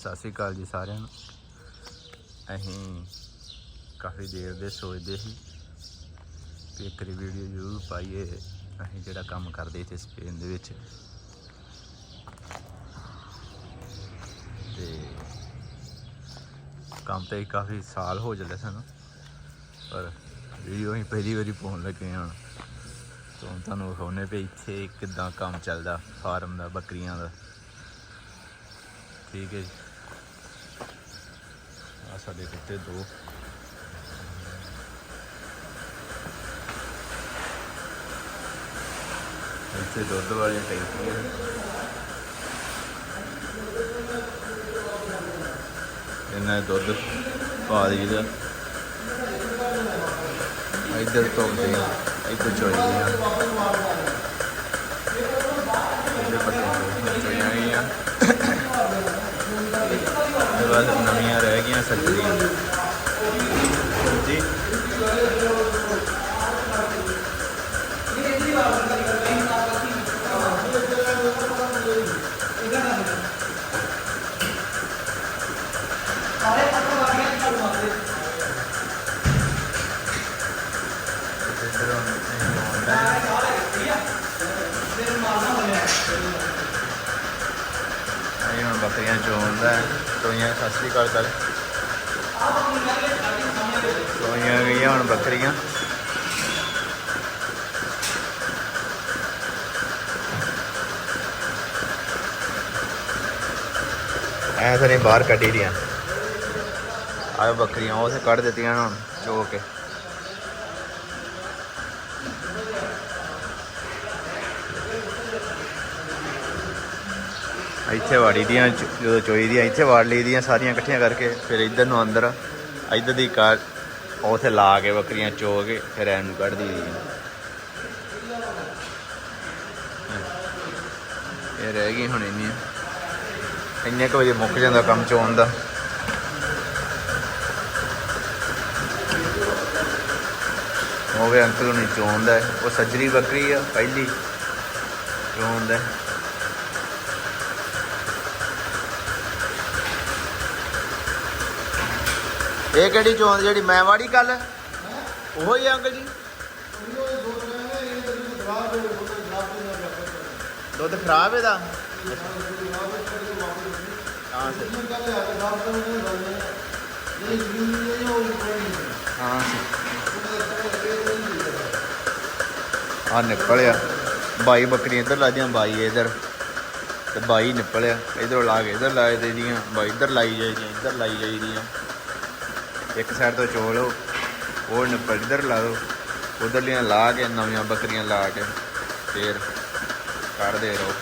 ਸਤਿ ਸ਼੍ਰੀ ਅਕਾਲ ਜੀ ਸਾਰਿਆਂ ਨੂੰ। ਅਸੀਂ ਕਾਫੀ ਦੇਰ ਦੇ ਸੋਚਦੇ ਸੀ ਕਿ ਇੱਕ ਰੀ ਵੀਡੀਓ ਜ਼ਰੂਰ ਪਾਈਏ। ਅਸੀਂ ਜਿਹੜਾ ਕੰਮ ਕਰਦੇ ਇੱਥੇ ਸਪੇਨ ਦੇ ਵਿੱਚ। ਤੇ ਕੰਮ ਤੇ ਕਾਫੀ ਸਾਲ ਹੋ ਚੱਲੇ ਸਾਨੂੰ। ਪਰ ਵੀਡੀਓ ਹੀ ਪਹਿਲੀ ਵਾਰੀ ਪਾਉਣ ਲੱਗੇ ਹਾਂ। ਹੁਣ ਤੋਂ ਤੁਹਾਨੂੰ ਵਿਖਾਉਣੇ ਪਏ ਇੱਥੇ ਕਿੱਦਾਂ ਕੰਮ ਚੱਲਦਾ, ਫਾਰਮ ਦਾ, ਬੱਕਰੀਆਂ ਦਾ। ਠੀਕ ਹੈ ਜੀ। ਆ ਸਾਡੇ ਕੁੱਤੇ ਦੋ। ਇੱਥੇ ਦੁੱਧ ਵਾਲੀਆਂ ਟੈਂਕੀਆਂ ਇਹਨਾਂ ਦੁੱਧ ਪਾ ਦਈਦਾ। ਇੱਧਰ ਧੋਂਦੇ ਆ, ਇੱਧਰ ਚੋਈਦੇ ਆ। ਇੱਧਰ ਪੱਟੇ ਚੋਈਆਂ ਗਈਆਂ ਇਹ ਬਾਅਦ ਨਵੀਆਂ ਰਹਿ ਗਈਆਂ ਸੱਜਰੀਆਂ ਜੀ ਆਈ ਹੁਣ ਬੱਕਰੀਆਂ ਸਤਿ ਸ੍ਰੀ ਅਕਾਲ ਕਰ ਚੋਈਆਂ ਗਈਆਂ ਹੁਣ ਬੱਕਰੀਆਂ। ਐ ਤਾਂ ਬਾਹਰ ਕੱਢੀ ਦੀਆਂ। ਆਹ ਬੱਕਰੀਆਂ, ਉਹ ਸੇ ਕੱਢ ਦਿੱਤੀਆਂ ਹੁਣ, ਚੋ ਕੇ। ਇੱਥੇ ਵਾੜੀ ਦੀਆਂ ਜਦੋਂ ਚੋਈ ਦੀਆਂ ਇੱਥੇ ਵਾੜ ਲਈ ਦੀਆਂ ਸਾਰੀਆਂ ਇਕੱਠੀਆਂ ਕਰਕੇ ਫਿਰ ਇੱਧਰ ਨੂੰ ਅੰਦਰ ਇੱਧਰ ਦੀ ਕਾਰ ਉਥੇ ਲਾ ਕੇ ਬੱਕਰੀਆਂ ਚੋ ਕੇ ਫਿਰ ਐਨ ਨੂੰ ਕੱਢ ਦੀ ਇਹ ਰਹਿ ਗਈ ਹੁਣ ਇੰਨੀ ਇੰਨੇ ਕੁ ਵਜੇ ਮੁੱਕ ਜਾਂਦਾ ਕੰਮ ਚੋਣ ਦਾ ਉਹ ਵੀ ਅੰਕਲ ਨੂੰ ਚੋਂਦਾ ਹੈ। ਉਹ ਸੱਜਰੀ ਬੱਕਰੀ ਆ, ਪਹਿਲੀ ਚੋਂਦਾ ਹੈ। ਇਹ ਕਿਹੜੀ ਚੋਂਦ ਜਿਹੜੀ ਮੈਂ ਵਾੜੀ ਕੱਲ? ਉਹੋ ਹੀ ਅੰਕਲ ਜੀ। ਦੁੱਧ ਖਰਾਬ ਇਹਦਾ? ਹਾਂ ਸਰ ਹਾਂ ਆ ਨਿਕਲਿਆ। ਬਾਈ ਬੱਕਰੀਆਂ ਇੱਧਰ ਲਾਦੀਆਂ ਬਾਈ ਇੱਧਰ। ਤੇ ਬਾਈ ਨਿਕਲਿਆ। ਇਧਰੋਂ ਲਾ ਕੇ ਇੱਧਰ ਲਾਏ ਦੇ ਦੀਆਂ ਬਾਈ ਇੱਧਰ ਲਾਈ ਜਾਈਦੀਆਂ, ਇਧਰ ਲਾਈ ਜਾਈਦੀਆਂ। ਇੱਕ ਸਾਈਡ ਤੋਂ ਚੋ ਹੋ ਉਹ ਨਿਪਲ ਇੱਧਰ ਲਾ ਦਿਓ, ਉਧਰਲੀਆਂ ਲਾ ਕੇ, ਨਵੀਆਂ ਬੱਕਰੀਆਂ ਲਾ ਕੇ, ਫੇਰ ਕੱਢਦੇ ਰਹੋ।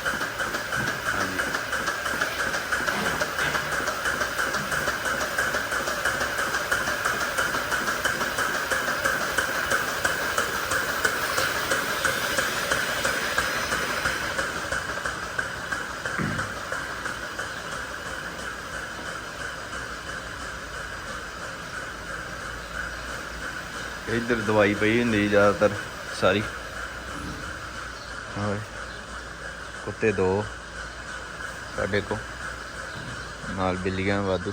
ਇੱਧਰ ਦਵਾਈ ਪਈ ਹੁੰਦੀ ਜ਼ਿਆਦਾਤਰ, ਸਾਰੀ। ਹਾਂ ਕੁੱਤੇ ਦੋ। ਸਾਡੇ ਕੋ ਨਾਲ ਬਿੱਲੀਆਂ ਵਾਧੂ।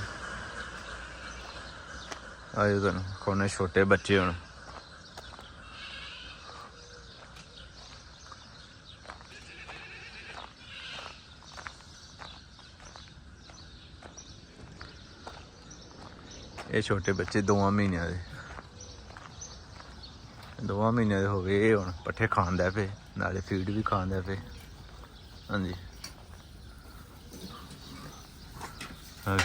ਆਇਓ ਤੁਹਾਨੂੰ ਕੋਨੇ ਛੋਟੇ ਬੱਚੇ ਹੁਣ। ਇਹ ਛੋਟੇ ਬੱਚੇ ਦੋਵਾਂ ਮਹੀਨਿਆਂ ਦੇ। ਦੋਵਾਂ ਮਹੀਨਿਆਂ ਦੇ ਹੋ ਗਏ, ਇਹ ਹੁਣ ਪੱਠੇ ਖਾਣ ਖਾਂਦਾ ਪਏ, ਨਾਲੇ ਫੀਡ ਵੀ ਖਾਣ ਖਾਂਦਾ ਪਏ। ਹਾਂਜੀ। ਹਾਂ।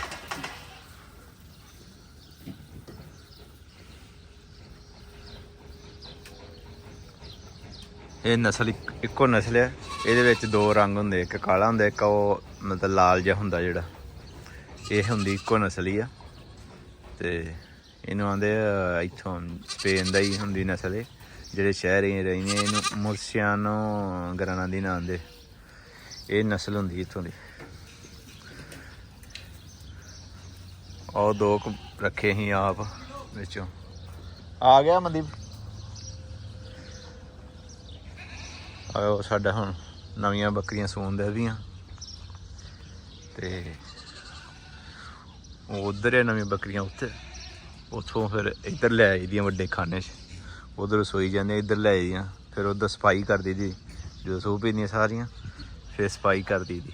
ਇਹ ਨਸਲ ਇੱਕ- ਇੱਕੋ ਨਸਲ ਹੈ ਇਹਦੇ ਵਿੱਚ ਦੋ ਰੰਗ ਹੁੰਦੇ, ਇੱਕ ਕਾਲਾ ਹੁੰਦਾ, ਇੱਕ ਉਹ ਮਤਲਬ ਲਾਲ ਜਿਹਾ ਹੁੰਦਾ ਜਿਹੜਾ। ਇਹ ਹੁੰਦੀ ਇੱਕੋ ਨਸਲ ਹੀ ਆ। ਤੇ ਇਹਨੂੰ ਆਂਦੇ ਆ, ਇੱਥੋਂ ਸਪੇਨ ਦਾ ਹੀ ਹੁੰਦੀ ਨਸਲ ਇਹ। ਜਿਹੜੇ ਸ਼ਹਿਰ ਹੀ ਰਹਿੰਦੇ ਇਹਨੂੰ ਮੁਰਸੀਆਨੋ ਗਰਾਨਾ ਦੀ ਨਾਂ ਦੇ। ਇਹ ਨਸਲ ਹੁੰਦੀ ਇੱਥੋਂ ਦੀ। ਉਹ ਦੋ ਰੱਖੇ ਹੀ ਆਪ ਵਿੱਚੋਂ। ਆ ਗਿਆ ਮਨਦੀਪ। ਆਇਓ ਸਾਡਾ ਹੁਣ ਨਵੀਆਂ ਬੱਕਰੀਆਂ ਸੂਣ ਦੇ ਵੀਆਂ ਤੇ ਉਧਰ ਹੈ ਨਵੀਆਂ ਬੱਕਰੀਆਂ ਉੱਥੇ। ਉੱਥੋਂ ਫਿਰ ਇੱਧਰ ਲੈ ਆਈ ਦੀਆਂ ਵੱਡੇ ਖਾਨੇ 'ਚ। ਉਧਰ ਰਸੋਈ ਜਾਂਦੇ ਇੱਧਰ ਲੈ ਆਈਦੀਆਂ ਫਿਰ ਉਧਰ ਸਫ਼ਾਈ ਕਰ ਦੀ, ਜਦੋਂ ਸੂਪ ਪੀਂਦੀਆਂ ਸਾਰੀਆਂ, ਫਿਰ ਸਫ਼ਾਈ ਕਰ ਦੀ। ਦੀ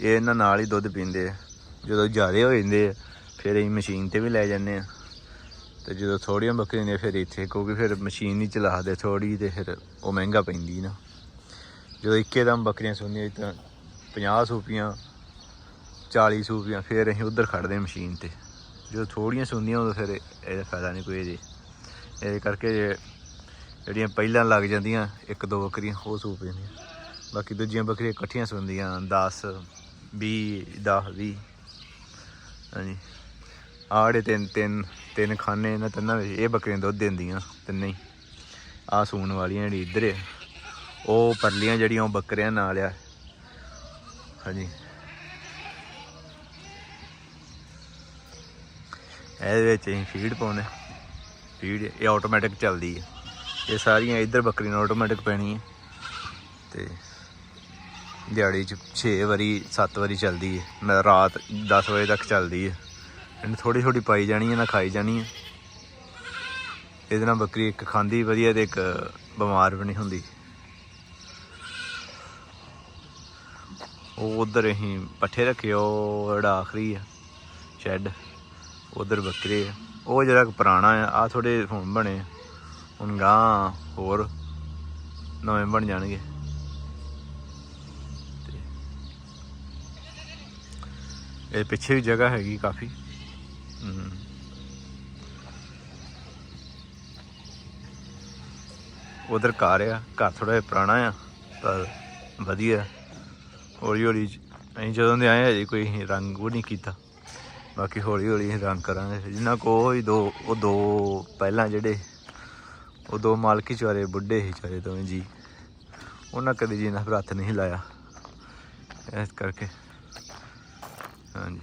ਇਹ ਇਹਨਾਂ ਨਾਲ ਹੀ ਦੁੱਧ ਪੀਂਦੇ ਆ। ਜਦੋਂ ਜ਼ਿਆਦੇ ਹੋ ਜਾਂਦੇ ਆ, ਫਿਰ ਅਸੀਂ ਮਸ਼ੀਨ ਤੇ ਵੀ ਲੈ ਜਾਂਦੇ ਆ। ਤੇ ਜਦੋਂ ਥੋੜੀਆਂ ਬੱਕਰੀਆਂ ਨੇ ਫਿਰ ਇੱਥੇ ਕਿਉਂਕਿ ਫਿਰ ਮਸ਼ੀਨ ਨਹੀਂ ਚਲਾਦੇ ਥੋੜੀ ਤੇ ਫਿਰ ਉਹ ਮਹਿੰਗਾ ਪੈਂਦੀ ਨਾ। ਜਦੋਂ ਇੱਕੇ ਦਮ ਬੱਕਰੀਆਂ ਸੁਣਦੀਆਂ ਤਾਂ 50 ਸੂਪੀਆਂ 40 ਸੂਪੀਆਂ ਫਿਰ ਅਸੀਂ ਉਧਰ ਖੜਦੇ ਹਾਂ ਮਸ਼ੀਨ ਤੇ। ਜਦੋਂ ਥੋੜੀਆਂ ਸੁਣਦੀਆਂ ਉਦੋਂ ਫਿਰ ਇਹਦਾ ਫਾਇਦਾ ਨਹੀਂ ਕੋਈ ਜੀ ਇਹ ਕਰਕੇ ਜਿਹੜੀਆਂ ਪਹਿਲਾਂ ਲੱਗ ਜਾਂਦੀਆਂ, ਇੱਕ ਦੋ ਬੱਕਰੀਆਂ, ਉਹ ਸੂਪ ਜਾਂਦੀਆਂ ਬਾਕੀ ਦੂਜੀਆਂ ਬੱਕਰੀਆਂ ਇਕੱਠੀਆਂ ਸੁਣਦੀਆਂ 10 20 10 20 ਹਾਂਜੀ। ਆੜੇ ਤਿੰਨ ਤਿੰਨ ਤਿੰਨ ਖਾਨੇ ਇਹਨਾਂ ਤਿੰਨਾਂ ਵਿੱਚ। ਇਹ ਬੱਕਰੀਆਂ ਦੁੱਧ ਦਿੰਦੀਆਂ, ਤਿੰਨੇ ਹੀ। ਆ ਸੂਣ ਵਾਲੀਆਂ ਜਿਹੜੀ ਇੱਧਰ ਉਹ ਪਰਲੀਆਂ ਜਿਹੜੀਆਂ ਉਹ ਬੱਕਰੀਆਂ ਨਾਲ ਆ। ਹਾਂਜੀ। ਇਹਦੇ ਵਿੱਚ ਅਸੀਂ ਫੀਡ ਪਾਉਂਦੇ ਫੀਡ ਇਹ ਆਟੋਮੈਟਿਕ ਚੱਲਦੀ ਹੈ। ਇਹ ਸਾਰੀਆਂ ਇੱਧਰ ਬੱਕਰੀ ਨੂੰ ਆਟੋਮੈਟਿਕ ਪੈਣੀ ਹੈ। ਤੇ ਦਿਹਾੜੀ ਚ 6 ਵਾਰੀ 7 ਵਾਰੀ ਚੱਲਦੀ ਹੈ। ਮੈਂ ਰਾਤ 10 ਵਜੇ ਤੱਕ ਚੱਲਦੀ ਹੈ। ਇਹਨੂੰ ਥੋੜੀ ਥੋੜੀ ਪਾਈ ਜਾਣੀ ਹੈ, ਨਾ ਖਾਈ ਜਾਣੀ ਹੈ। ਇਹਦੇ ਨਾਲ ਬੱਕਰੀ ਇੱਕ ਖਾਂਦੀ ਵਧੀਆ ਤੇ ਇੱਕ ਬਿਮਾਰ ਵੀ ਨਹੀਂ ਹੁੰਦੀ। ਉਹ ਉਧਰ ਅਸੀਂ ਪੱਠੇ ਰੱਖੇ, ਉਹ ਜਿਹੜਾ ਆਖਰੀ ਆ ਸ਼ੈੱਡ ਉਧਰ ਬੱਕਰੇ ਆ। ਉਹ ਜਿਹੜਾ ਪੁਰਾਣਾ ਆ ਆ ਥੋੜੇ ਹੁਣ ਬਣੇ ਆ। ਹੁਣ ਗਾਂ ਹੋਰ ਨਵੇਂ ਬਣ ਜਾਣਗੇ। ਤੇ ਇਹ ਪਿੱਛੇ ਵੀ ਜਗ੍ਹਾ ਹੈਗੀ ਕਾਫੀ। ਹਮ। ਉਧਰ ਘਰ ਆ, ਘਰ ਥੋੜਾ ਜਿਹਾ ਪੁਰਾਣਾ ਆ, ਪਰ ਵਧੀਆ। ਹੌਲੀ ਹੌਲੀ ਅਸੀਂ ਜਦੋਂ ਦੇ ਆਏ ਹਜੇ ਕੋਈ ਰੰਗ ਉਹ ਨਹੀਂ ਕੀਤਾ। ਬਾਕੀ ਹੌਲੀ ਹੌਲੀ ਅਸੀਂ ਰਨ ਕਰਾਂਗੇ। ਜਿੰਨਾ ਕੋ ਹੀ ਦੋ, ਉਹ ਦੋ ਪਹਿਲਾਂ ਜਿਹੜੇ, ਉਹ ਦੋ ਮਾਲਕੀ ਚਾਰੇ ਬੁੱਢੇ ਹੀ ਚਾਰੇ ਦੋਵੇਂ ਜੀ। ਉਹਨਾਂ ਕਦੇ ਜੀ ਨਾ ਹੱਥ ਨਹੀਂ ਲਾਇਆ। ਇਸ ਕਰਕੇ। ਹਾਂਜੀ।